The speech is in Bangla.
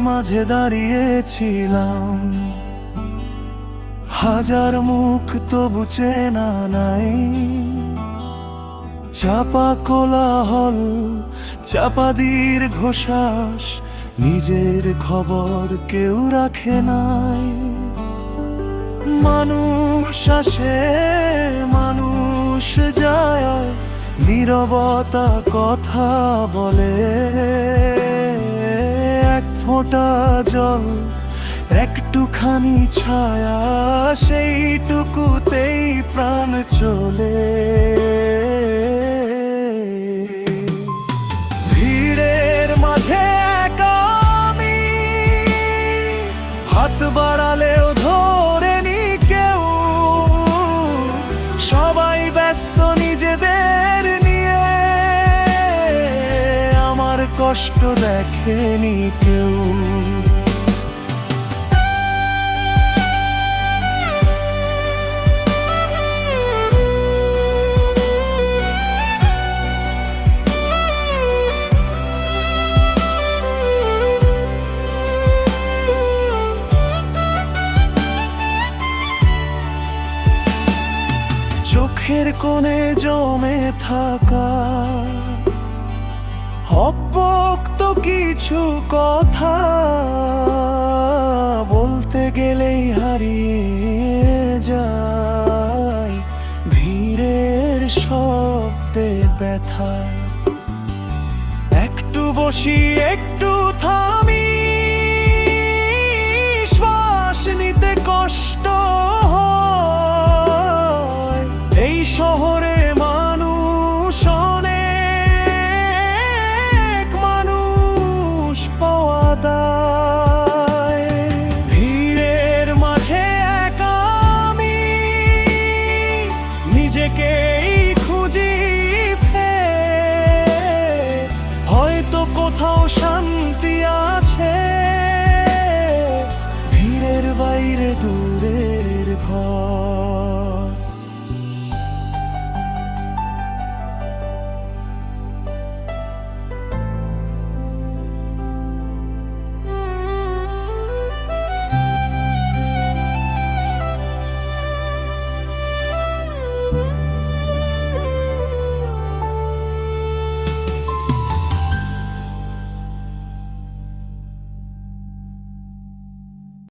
মাঝে দাঁড়িয়েছিলাম। হাজার মুখ তবু চেনা নাই। চাপা কোলাহল, চাপা দীর্ঘ শ্বাস, নিজের খবর কেউ রাখে নাই। মানুষ আসে, মানুষ যায়, নীরবতা কথা বলে। ফোঁটা জল, একটুখানি ছায়া, সেইটুকুতেই প্রাণ চলে। ভিড়ের মাঝে একা আমি, হাত বাড়ালেও ধরেনি কেউ। সবাই ব্যস্ত নিজেদের কষ্ট দেখেনি কেউ। চোখের কোণে জমে থাকা অপক্ত কিছু কথা বলতে গেলেই হারিয়ে যায়। ভিড়ের শব্দে ব্যথা। একটু বসি, একটু থামি। শ্বাস নিতে কষ্ট এই শহর নিজেকেই খুঁজি হয়তো কোথাও শান্তি আছে। ভিড়ের বাইরে দূরের ভয়।